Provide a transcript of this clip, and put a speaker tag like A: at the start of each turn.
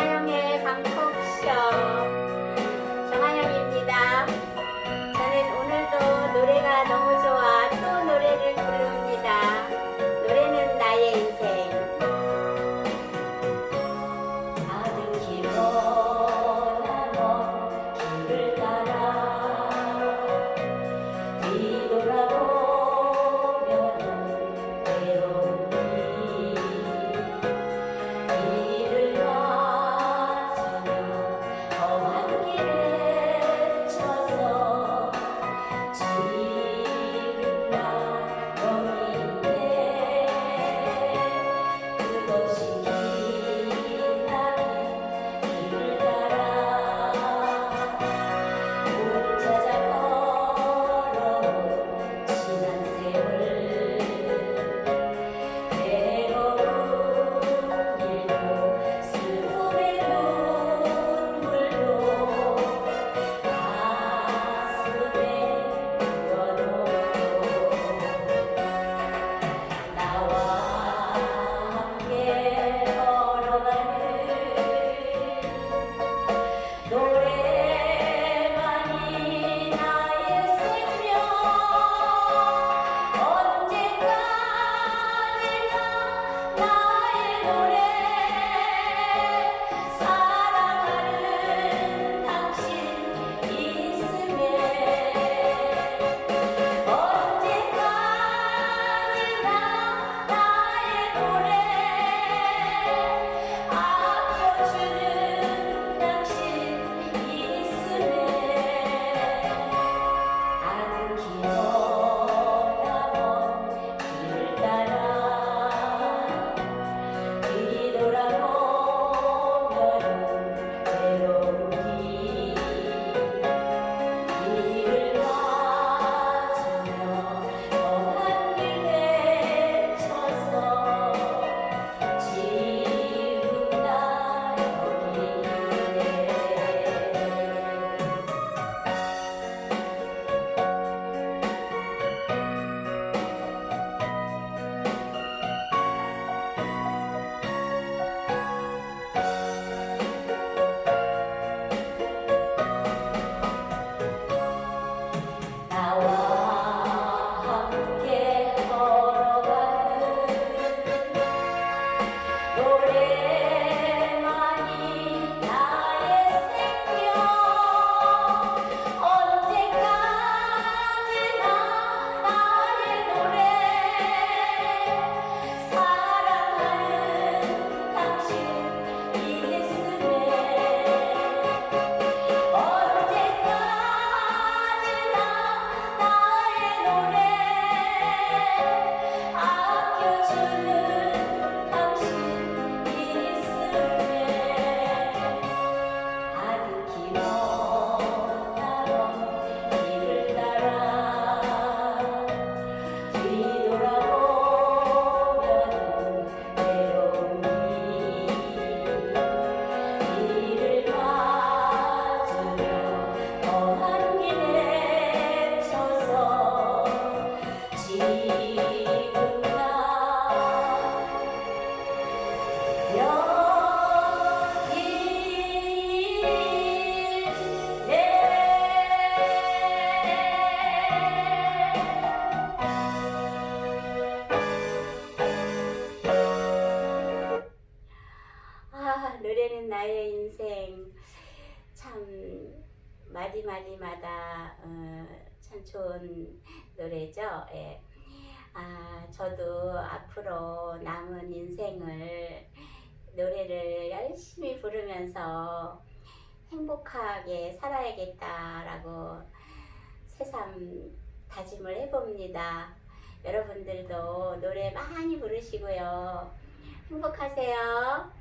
A: 사랑해 나의 인생 참 마디마디마다 어, 참 좋은 노래죠. 예. 아, 저도 앞으로 남은 인생을 노래를 열심히 부르면서 행복하게 살아야겠다라고 새삼 다짐을 해봅니다. 여러분들도 노래 많이 부르시고요. 행복하세요.